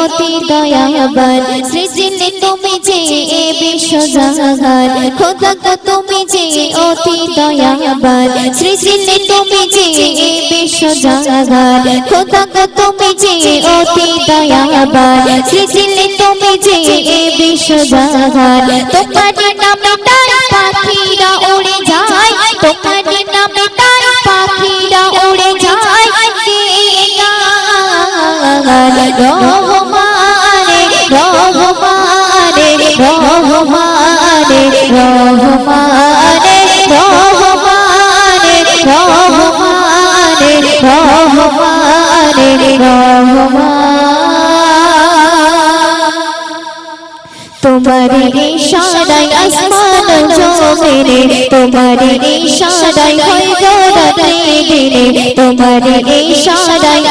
অতি দয়াবান সৃজিলে তুমি যে এ বিশ্ব জাহান খোদা গো তুমি যে অতি দয়াবান সৃজিলে তুমি যে এ বিশ্ব জাহান খোদা গো তুমি যে অতি দয়াবান সৃজিলে তুমি যে এ বিশ্ব জাহান। তোমার নামে তার পাখিরা উড়ে যায়, তোমার নামে তার পাখিরা উড়ে যায় গান তোমার ইশারায় আসমান জমিনে তোমার ইশারায় হয় রাত্রি দিনে তোমার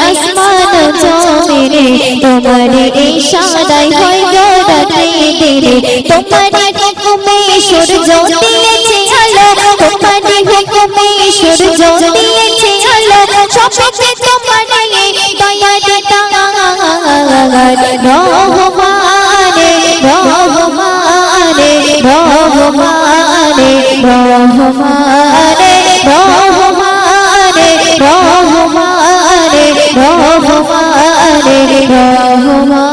আসমান জমিনে তোমার ইশারায় হয় রাত্রি দিনে। তোমার আলো তোমার হুকুমে সূর্য আলো সবকে তোমার দয়া দান। রহমানে রহমানে রহমানে রহমানে রহমানে রহমানে। রহমান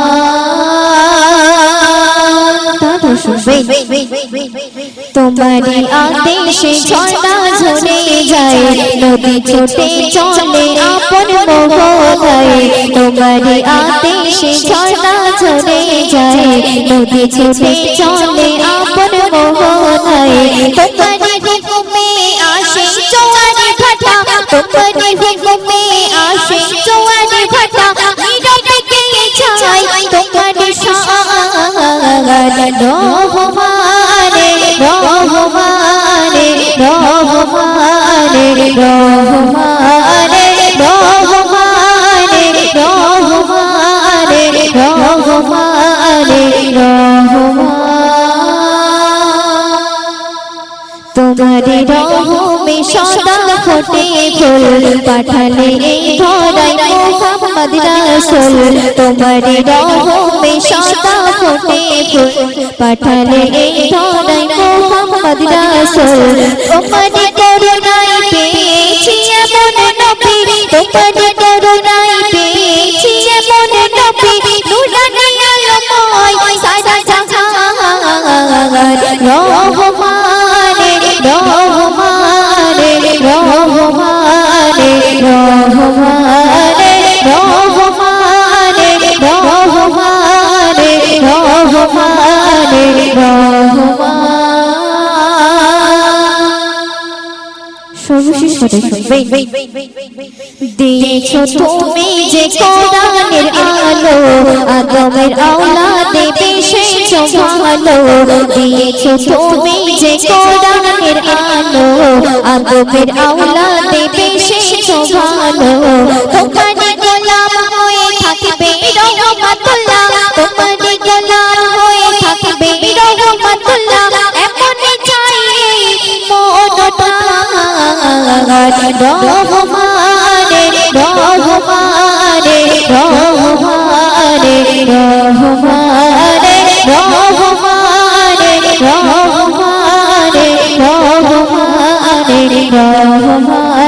তোমারি আদেশে ঝর্ণা ঝরে যায়, নদী ছোটে চলে আপন মোহনায় তোমারি আদেশে ঝর্ণা ঝরে যায়, নদী ছোটে চলে আপন তোমারি হুকুমে আসে জোয়ারে ভাটা। তোমারি হুকুমে আসে জোয়ারে ভাটা। নীরবে কে চাই তোমারি শান রহমানে রহমানে রহমানে রহমানে রহমানে রহমানে রহমানে, রহমান। তোমারি রহমে সদা ফোটে ফুল পাঠালে ধরাই মোহাম্মদ রাসূল। তোমারি রহমে সদা ফোটে ফুল পাঠালে ধরাই মোহাম্মদ রাসূল। তোমারি করুণায় পেয়েছি এমন নবী তোমারি রহমানে রহমানে রহমানে রহমানে সর্বশেষ কথা শুনবে দিয়েছ তুমি যে কোরআনের আলো আদমের আওলাদে বেশেছ ভালো দিয়েছ তুমি যে কোরআনের আলো আদমের আওলাদে ভালো তোমার গোলাম হয়ে থাকবে রহমাতুল্লাহ। তোমার গোলাম হয়ে থাকবে রহমাতুল্লাহ। এমন চাই মনটা রহমানে রহমানে রহমানে রহমানে রহমানে রহমানে রহমানে রহমানে